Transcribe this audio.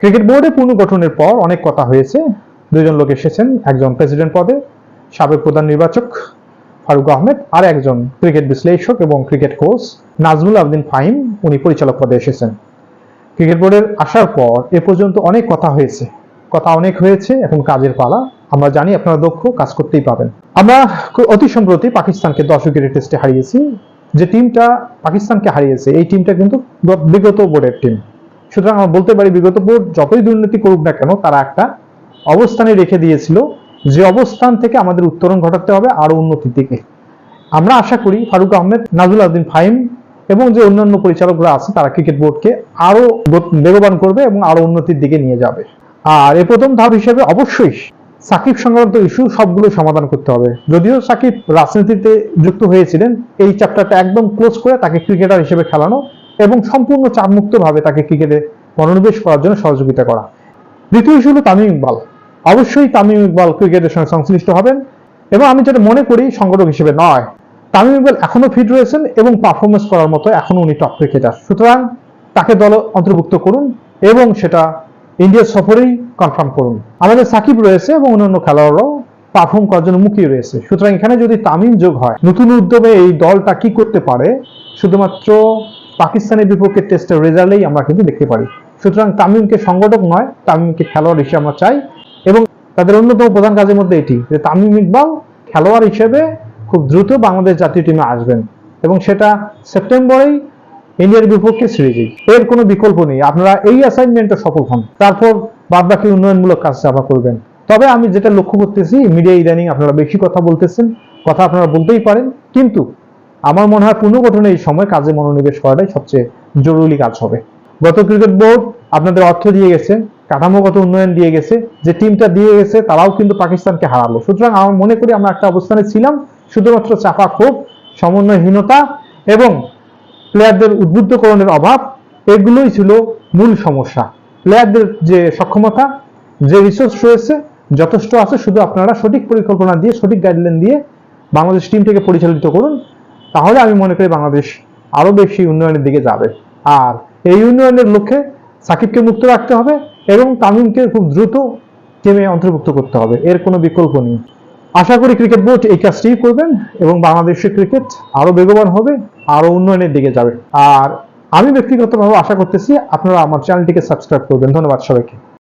Cricket বোর্ডে পুনর্গঠনের পর অনেক কথা হয়েছে। দুজন লোক এসেছেন, একজন প্রেসিডেন্ট পদে, সাবেক প্রধান নির্বাচক ফারুক আহমেদ, আর একজন ক্রিকেট বিশ্লেষক এবং ক্রিকেট কোচ নাজমুল আবদিন ফাহিম, উনি পরিচালক পদে এসেছেন। ক্রিকেট বোর্ডের আসার পর এ পর্যন্ত অনেক কথা হয়েছে। কথা অনেক হয়েছে এখন কাজের পালা আমরা জানি, আপনারা দক্ষ, কাজ করতেই পাবেন। আমরা অতি সম্প্রতি পাকিস্তানকে দশ উইকেটের টেস্টে হারিয়েছি। যে টিমটা পাকিস্তানকে হারিয়েছে, এই টিমটা কিন্তু বিগত বোর্ডের টিম সুতরাং আমরা বলতে পারি বিগত বোর্ড যতই দুর্নীতি করুক না কেন, তারা একটা অবস্থানে রেখে দিয়েছিল যে অবস্থান থেকে আমাদের উত্তরণ ঘটাতে হবে আরও উন্নতির দিকে। আমরা আশা করি ফারুক আহমেদ নাজুল আদিন ফাহিম এবং যে অন্যান্য পরিচালকরা আছে তারা ক্রিকেট বোর্ডকে আরও বেগবান করবে এবং আরও উন্নতির দিকে নিয়ে যাবে। আর এ প্রথম ধাপ হিসেবে অবশ্যই সাকিব সংক্রান্ত ইস্যু সবগুলো সমাধান করতে হবে। যদিও সাকিব রাজনীতিতে যুক্ত হয়েছিলেন, এই চ্যাপ্টারটা একদম ক্লোজ করে তাকে ক্রিকেটার হিসেবে খেলানো এবং সম্পূর্ণ চাপমুক্ত ভাবে তাকে ক্রিকেটে মনোনিবেশ করার জন্য সহযোগিতা করা। দ্বিতীয় ইস্যু হলো তামিম ইকবাল। অবশ্যই তামিম ইকবাল ক্রিকেটের সঙ্গে সংশ্লিষ্ট হবেন এবং আমি যেটা মনে করি, সংগঠক হিসেবে নয়, তামিম ইকবাল এখনও ফিট রয়েছেন এবং পারফরমেন্স করার মতো এখনও উনি টপ ক্রিকেটার সুতরাং তাকে দলে অন্তর্ভুক্ত করুন এবং সেটা ইন্ডিয়া সফরেই কনফার্ম করুন। আমাদের সাকিব রয়েছে এবং অন্যান্য খেলোয়াড়রাও পারফর্ম করার জন্য মুখিয়ে রয়েছে। সুতরাং এখানে যদি তামিম যোগ হয়, নতুন উদ্যোগে এই দলটা কি করতে পারে, শুধুমাত্র পাকিস্তানের বিপক্ষে টেস্টের রেজাল্টেই আমরা কিন্তু দেখতে পারি। সুতরাং তামিমকে সংগঠক নয়, তামিমকে খেলোয়াড় হিসেবে আমরা চাই এবং তাদের অন্যতম প্রধান কাজের মধ্যে এটি যে তামিম ইকবাল খেলোয়াড় হিসেবে খুব দ্রুত বাংলাদেশ জাতীয় টিমে আসবেন এবং সেটা সেপ্টেম্বরেই ইন্ডিয়ার বিপক্ষে সিরিজে এর কোনো বিকল্প নেই। আপনারা এই অ্যাসাইনমেন্টে সফল হন। তারপর বাদ বাকি উন্নয়নমূলক কাজ চাপা করবেন তবে আমি যেটা লক্ষ্য করতেছি মিডিয়া ইদানিং আপনারা বেশি কথা বলতেছেন, কথা আপনারা বলতেই পারেন। কিন্তু আমার মনে হয় পুনর্গঠনের এই সময় কাজে মনোনিবেশ করাটাই সবচেয়ে জরুরি কাজ হবে। গত ক্রিকেট বোর্ড আপনাদের অর্থ দিয়ে গেছে, কাঠামোগত উন্নয়ন দিয়ে গেছে, যে টিমটা দিয়ে গেছে তারাও কিন্তু পাকিস্তানকে হারালো। সুতরাং আমার মনে করি আমরা একটা অবস্থানে ছিলাম, শুধুমাত্র চাপা ক্ষোভ, সমন্বয়হীনতা এবং প্লেয়ারদের উদ্বুদ্ধকরণের অভাব, এগুলোই ছিল মূল সমস্যা। প্লেয়ারদের যে সক্ষমতা, যে রিসোর্স রয়েছে, যথেষ্ট আছে, শুধু আপনারা সঠিক পরিকল্পনা দিয়ে, সঠিক গাইডলাইন দিয়ে বাংলাদেশ টিমটাকে পরিচালিত করুন। তাহলে আমি মনে করি বাংলাদেশ আরও বেশি উন্নয়নের দিকে যাবে। আর এই উন্নয়নের লক্ষ্যে সাকিবকে মুক্ত রাখতে হবে এবং তামিমকে খুব দ্রুত টিমে অন্তর্ভুক্ত করতে হবে। এর কোনো বিকল্প নেই। আশা করি ক্রিকেট বোর্ড এই কাজটি করবেন এবং বাংলাদেশের ক্রিকেট আরও বেগবান হবে, আরও উন্নয়নের দিকে যাবে। আর আমি ব্যক্তিগতভাবে আশা করতেছি আপনারা আমার চ্যানেলটিকে সাবস্ক্রাইব করবেন। ধন্যবাদ সবাইকে।